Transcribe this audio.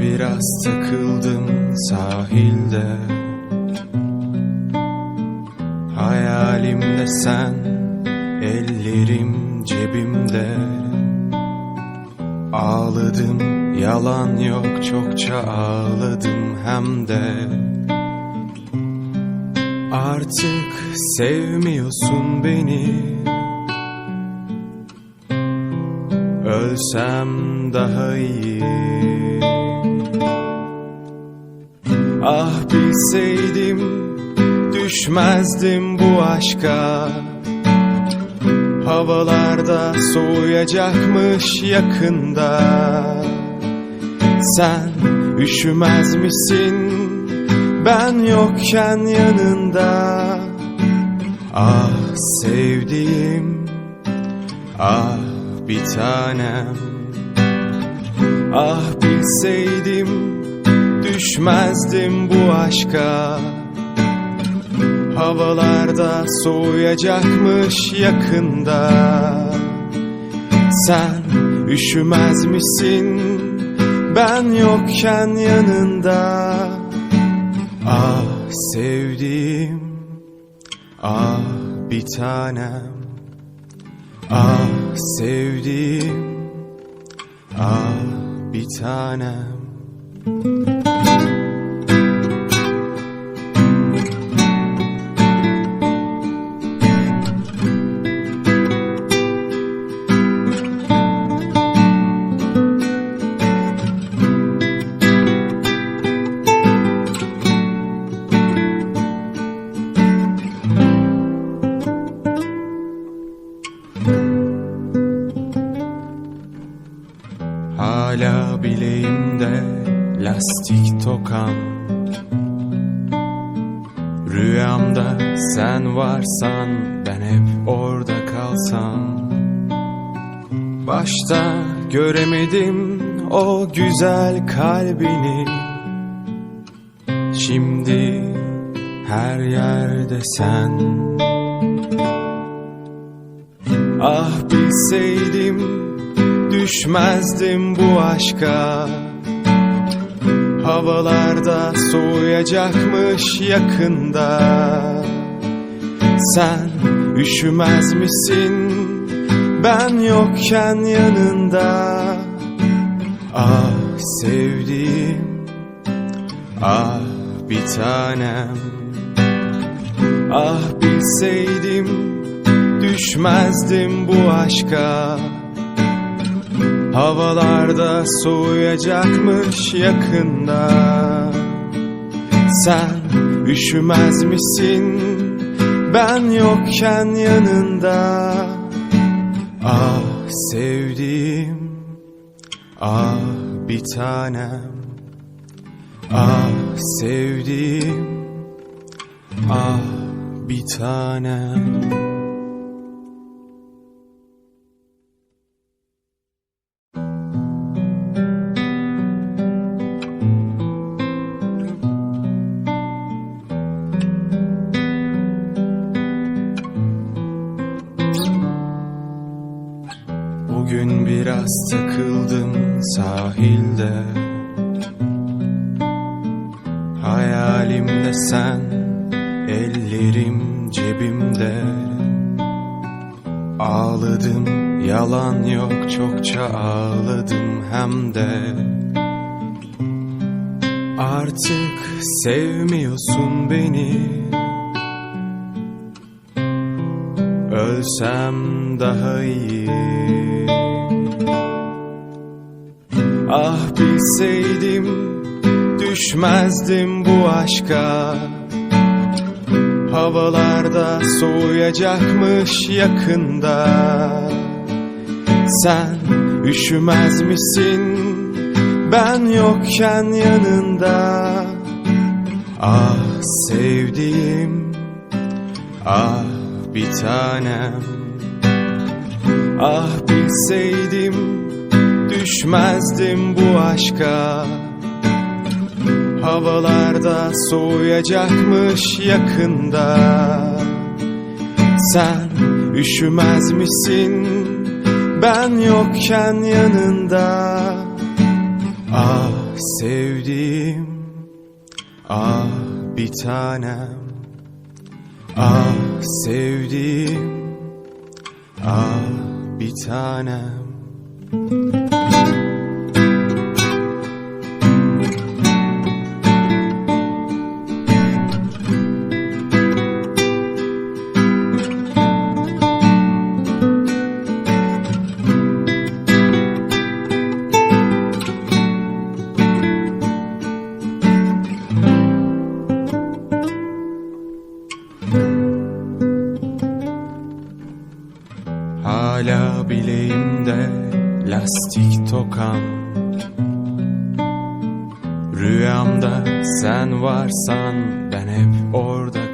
biraz takıldım sahilde. Hayalimde sen, ellerim cebimde. Ağladım, yalan yok çokça ağladım hem de. Artık sevmiyorsun beni. Ölsem daha iyi Ah bilseydim düşmezdim bu aşka. Havalarda soğuyacakmış yakında. Sen üşümez misin? Ben yokken yanında. Ah sevdiğim ah bir tanem. Ah bilseydim düşmezdim bu aşka. Havalarda soğuyacakmış yakında. Sen üşümez misin ben yokken yanında. Ah sevdiğim ah bir tanem. Ah sevdiğim ah bir tanem. Hala lastik tokam Rüyamda sen varsan ben hep orada kalsam. Başta göremedim o güzel kalbini. Şimdi her yerde sen. Ah bilseydim düşmezdim bu aşka Havalarda soğuyacakmış yakında. Sen üşümez misin? Ben yokken yanında. Ah sevdiğim ah bir tanem. Ah bilseydim düşmezdim bu aşka Havalarda soğuyacakmış yakında. Sen üşümez misin? Ben yokken yanında. Ah sevdiğim ah bir tanem. Ah sevdiğim ah bir tanem biraz takıldım sahilde. Hayalimde sen, ellerim cebimde. Ağladım, yalan yok çokça ağladım hem de. Artık sevmiyorsun beni. Ölsem daha iyi Ah bilseydim düşmezdim bu aşka. Havalarda soğuyacakmış yakında. Sen üşümez misin? Ben yokken yanında. Ah sevdiğim ah bir tanem. Ah bilseydim düşmezdim bu aşka. Havalarda soğuyacakmış yakında. Sen üşümez misin ben yokken yanında. Ah sevdiğim Ah bir tanem. Ah sevdiğim Ah bir tanem bileğimde lastik tokan. Rüyamda sen varsan ben hep orada